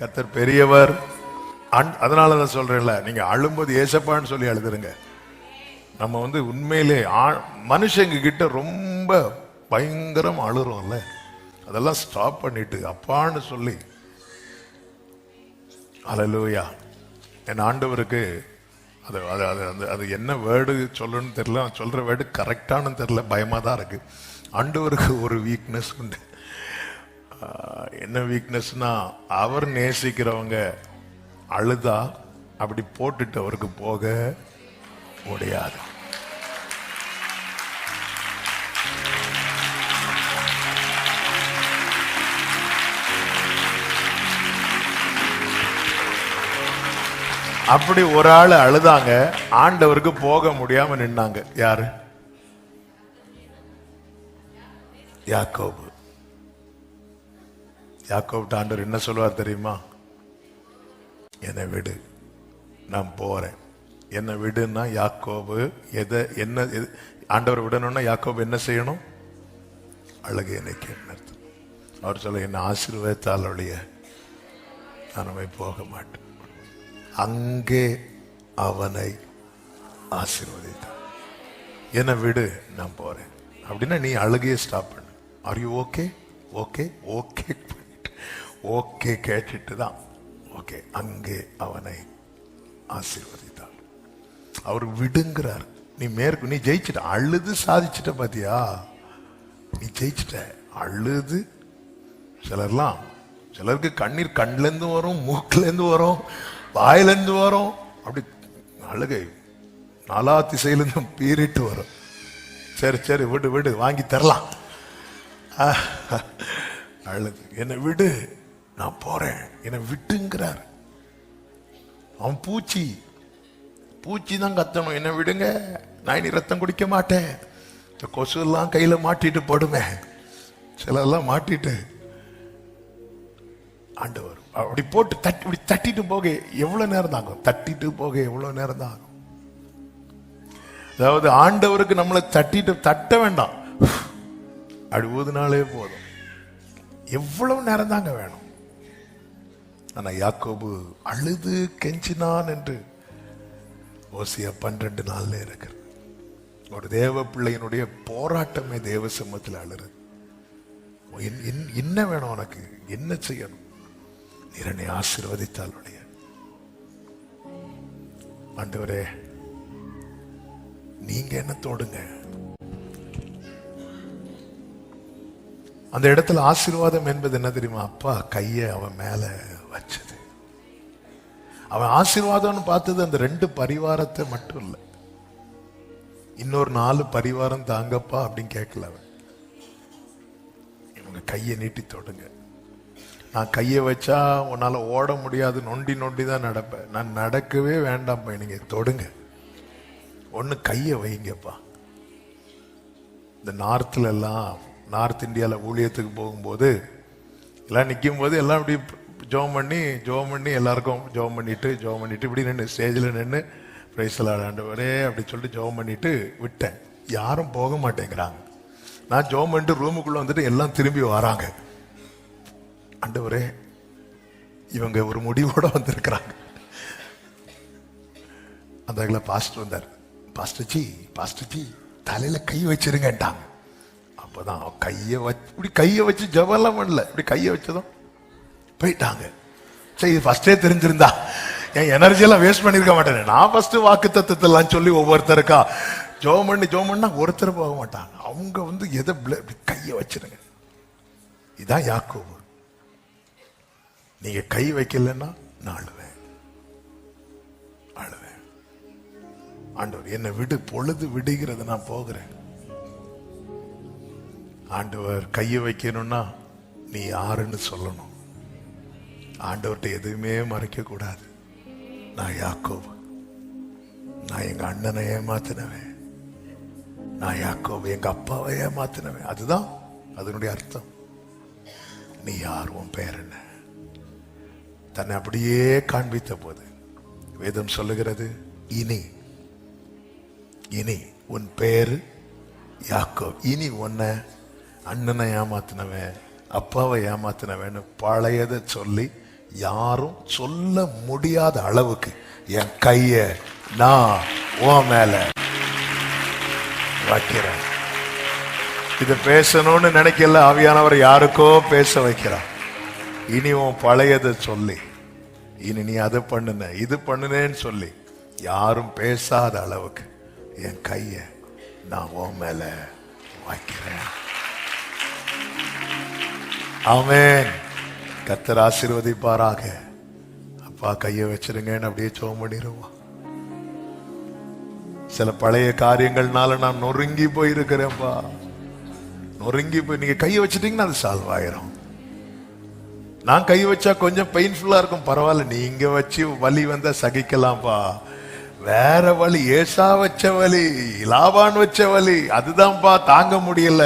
கத்தர் பெரியவர். அதனால தான் சொல்றேன்ல நீங்க அழும்போது ஏசப்பான்னு சொல்லி அழுதுருங்க. நம்ம வந்து உண்மையிலே ஆ- மனுஷங்க கிட்ட ரொம்ப பயங்கரம் அழுறோம்ல. அதெல்லாம் ஸ்டாப் பண்ணிட்டு அப்பான்னு சொல்லி. அலலூயா என் ஆண்டவருக்கு அது அது அது அந்த அது என்ன வேர்டு சொல்லணும்னு தெரியல நான் சொல்ற வேர்டு கரெக்டானு தெரியல பயமாக தான் இருக்கு. ஆண்டவருக்கு ஒரு வீக்னஸ் உண்டு. என்ன வீக்னஸ்னா அவர் நேசிக்கிறவங்க அழுதா அப்படி போட்டுட்டு அவருக்கு போக முடியாது. அப்படி ஒரு ஆள் அழுதாங்க ஆண்டவருக்கு போக முடியாம நின்னாங்க. யாரு? யாக்கோபு. யாக்கோப்ட ஆண்டவர் என்ன சொல்லுவார் தெரியுமா? என்னை விடு நான் போறேன். என்னை விடுன்னா யாக்கோபு எதை என்ன எது- ஆண்டவர் விடணும்னா யாக்கோபு என்ன செய்யணும்? அழகு எனக்கு அர்த்தம் அவர் சொல்ல என்னை ஆசீர்வதித்தால் ஒழிய நான் போக மாட்டேன். அங்கே அவனை ஆசீர்வதித்தான். என்னை விடு நான் போறேன். அப்படின்னா நீ அழுகையை ஸ்டாப் பண்ணு. Are you okay okay okay okay கேட்டுட்டு தான் ஓகே அங்கே அவனை ஆசீர்வதித்தாள். அவர் விடுங்கிறார். நீ மேற்கு நீ ஜெயிச்சிட்ட. அழுது சாதிச்சிட்ட பாத்தியா? நீ ஜெயிச்சிட்ட. அழுது. சிலர்லாம் சிலருக்கு கண்ணீர் கண்ல இருந்து வரும் மூக்குல இருந்து வரும் வாயில இருந்து வரும். அப்படி அழுகை நாலா திசையில இருந்து பீறிட்டு வரும். சரி சரி விடு விடு வாங்கி தரலாம். அழுது என்னை விடு நான் போறேன். என்னை விட்டுங்கிறார். அவன் பூச்சி. பூச்சி தான் கத்தணும். என்ன விடுங்க நான் இனி ரத்தம் குடிக்க மாட்டேன். இந்த கொசு எல்லாம் கையில மாட்டிட்டு படுமே. சிலர்லாம் மாட்டிட்டு. ஆண்டவர் அப்படி போட்டு தட்டி இப்படி தட்டிட்டு போக எவ்வளவு நேரம் தான் ஆகும் தட்டிட்டு போக எவ்வளவு நேரம் தான் ஆகும் அதாவது ஆண்டவருக்கு நம்மளை தட்டிட்டு தட்ட வேண்டாம். அப்படி ஊதுனாலே போதும். எவ்வளவு நேரம் தாங்க வேணும்? ஆனா யாக்கோபு அழுது கெஞ்சினான் என்று ஓசியா பன்னிரண்டு நாள்ல இருக்கிறது. ஒரு தேவ பிள்ளையினுடைய போராட்டமே தேவ சமூகத்தில் அழுறது. என்- என்ன வேணும் உனக்கு? என்ன செய்யணும்? நீர் என்னை உடைய. ஆண்டவரே நீங்க என்ன தொடுங்க? அந்த இடத்துல ஆசீர்வாதம் என்பது என்ன தெரியுமா? அப்பா கையை அவன் மேலே வச்சது. அவன் ஆசீர்வாதம்னு பார்த்தது அந்த ரெண்டு பரிவாரத்தை மட்டும் இல்லை. இன்னொரு நாலு பரிவாரம் தாங்கப்பா அப்படின்னு கேட்கல அவன். இவங்க கையை நீட்டி தொடுங்க. நான் கையை வச்சா உன்னால் ஓட முடியாது நொண்டி நொண்டி தான் நடப்பேன். நான் நடக்கவே வேண்டாம்ப்பா நீங்க தொடுங்க. ஒண்ணு கையை வைங்கப்பா. இந்த நார்த்தில் எல்லாம் நார்த் இந்தியாவில் ஊழியத்துக்கு போகும்போது எல்லாம் நிற்கும் போது எல்லாம் இப்படி ஜோம் பண்ணி ஜோம் பண்ணி எல்லாருக்கும் ஜோம் பண்ணிட்டு ஜோம் பண்ணிட்டு இப்படி நின்று ஸ்டேஜில் நின்று பிரைஸ்ல ஆண்டவரே அப்படி சொல்லிட்டு ஜோம் பண்ணிட்டு விட்டேன். யாரும் போக மாட்டேங்கிறாங்க. நான் ஜோம் பண்ணிட்டு ரூமுக்குள்ளே வந்துட்டு எல்லாம் திரும்பி வராங்க. ஆண்டவரே இவங்க ஒரு முடிவோட வந்திருக்கிறாங்க. அந்த பாஸ்டர் வந்தார். பாஸ்டர் ஜி பாஸ்டர் ஜி தலையில கை வச்சிருங்கட்டாங்க அப்போதான். கையை வச்சு இப்படி கையை வச்சு ஜபம்லாம் பண்ணல. இப்படி கையை வச்சதும் போயிட்டாங்க. சரி இது ஃபஸ்ட்டே தெரிஞ்சிருந்தா. என் எனர்ஜியெல்லாம் வேஸ்ட் பண்ணியிருக்க மாட்டேன். நான் ஃபஸ்ட்டு வாக்கு தத்துவத்தெல்லாம் சொல்லி ஒவ்வொருத்தருக்கா ஜோம் பண்ணி ஜோம் பண்ணா ஒருத்தர் போக மாட்டாங்க. அவங்க வந்து எதை இப்படி கையை வச்சிருங்க. இதான் யாக்கோபு. நீங்க கை வைக்கலன்னா நான் அழுவேன். அழுவேன். ஆண்டவர் என்னை விடு பொழுது விடுகிறது நான் போகிறேன். ஆண்டவர் கையை வைக்கணும்னா நீ யாருன்னு சொல்லணும். ஆண்டவர்கிட்ட எதுவுமே மறைக்கக்கூடாது நான் யாக்கோபு. நான் எங்கள் அண்ணனை ஏமாத்தினவன். நான் யாக்கோபு எங்கள் அப்பாவை ஏமாத்தினவன். அதுதான் அதனுடைய அர்த்தம். நீ யார்? உன் பேர் என்ன? தன்னை அப்படியே காண்பித்த போது வேதம் சொல்லுகிறது இனி இனி உன் பேர் யாக்கோ இனி உன்னை அண்ணனை ஏமாத்தினவன் அப்பாவை ஏமாத்தினவன் பழையதை சொல்லி யாரும் சொல்ல முடியாத அளவுக்கு என் கைய நான் உன் மேல வைக்கிறேன். இதை பேசணும்னு நினைக்கல ஆவியானவர் யாருக்கோ பேச வைக்கிறான் இனி உன் பழையதை சொல்லி இனி நீ அதை பண்ணுன இது பண்ணுனேன்னு சொல்லி யாரும் பேசாத அளவுக்கு என் கைய நான் உன் மேல வைக்கிறேன். ஆமேன். கத்தர் ஆசீர்வதிப்பாராக. அப்பா கையை வச்சிருங்கன்னு அப்படியே சோம் பண்ணிடுவோம் சில பழைய காரியங்கள்னால நான் நொறுங்கி போயிருக்கிறேன்ப்பா. நொறுங்கி போய் நீங்க கையை வச்சிட்டீங்கன்னா அது சால்வ் ஆயிரும் நான் கை வச்சா கொஞ்சம் பெயின்ஃபுல்லா இருக்கும். பரவாயில்ல நீங்க வச்சு வலி வந்தா சகிக்கலாம்ப்பா. வேற வழி ஏசா வச்ச வலி லாபான் வச்ச வலி அதுதான்ப்பா தாங்க முடியல.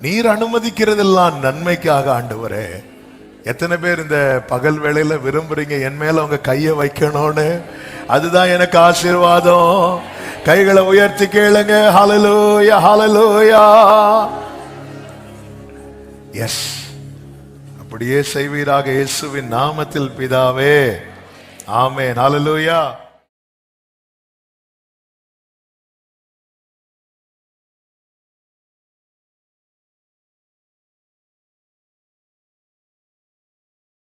நீர் அனுமதிக்கிறதெல்லாம் நன்மைக்காக ஆண்டவரே. எத்தனை பேர் இந்த பகல் வேளையில விரும்புறீங்க என் மேல உங்க கையை வைக்கணும்னு? அதுதான் எனக்கு ஆசீர்வாதம். கைகளை உயர்த்தி கேளுங்க. ஹalleluya ஹalleluya எஸ் அப்படியே செய்வீராக இயேசுவின் நாமத்தில் பிதாவே. ஆமே நாலலூயா